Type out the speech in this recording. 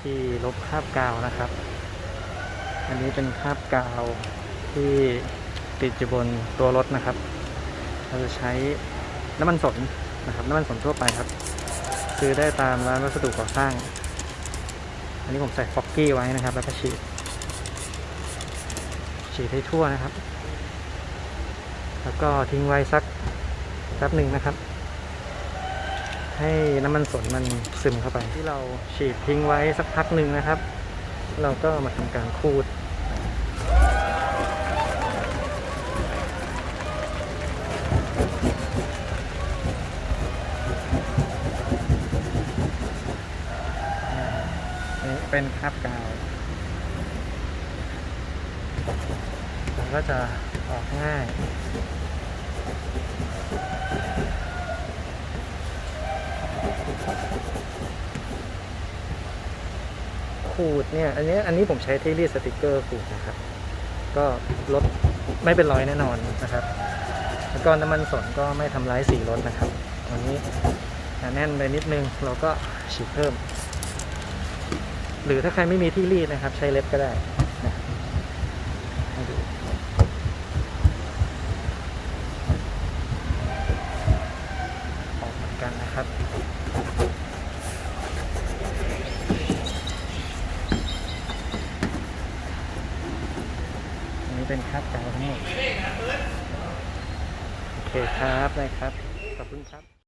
ที่ลบคราบกาวนะครับ อันนี้เป็นคราบกาวที่ติดอยู่บนตัวรถนะครับ เราจะใช้น้ำมันสนนะครับ น้ำมันสนทั่วไปครับ ซื้อได้ตามร้านวัสดุก่อสร้าง อันนี้ผมใส่ฟอกกี้ไว้นะครับ แล้วก็ฉีด ฉีดให้ทั่วนะครับ แล้วก็ทิ้งไว้สักแป๊บหนึ่งนะครับ ให้น้ำมันสนมันซึมเข้าไป ที่เราฉีดทิ้งไว้สักพักหนึ่งนะครับ เราก็มาทำการคูดนี่เป็นคราบกาวมันก็จะออกง่าย ขูดเนี่ยอันนี้อันนี้ผมใช้เทลีสติกเกอร์ขูดนะครับ ก็ลดไม่เป็นรอยแน่นอนนะครับ แล้วก็น้ำมันสนก็ไม่ทำร้ายสีรถนะครับอันนี้แน่นไปนิดนึงเราก็ฉีดเพิ่ม หรือถ้าใครไม่มีที่รีดนะครับ ใช้เล็บก็ได้นะให้ดูออกเหมือนกันนะครับ อันนี้ เป็นคราบจาวทั้งหมดโอเคครับได้ครับ ขอบคุณครับ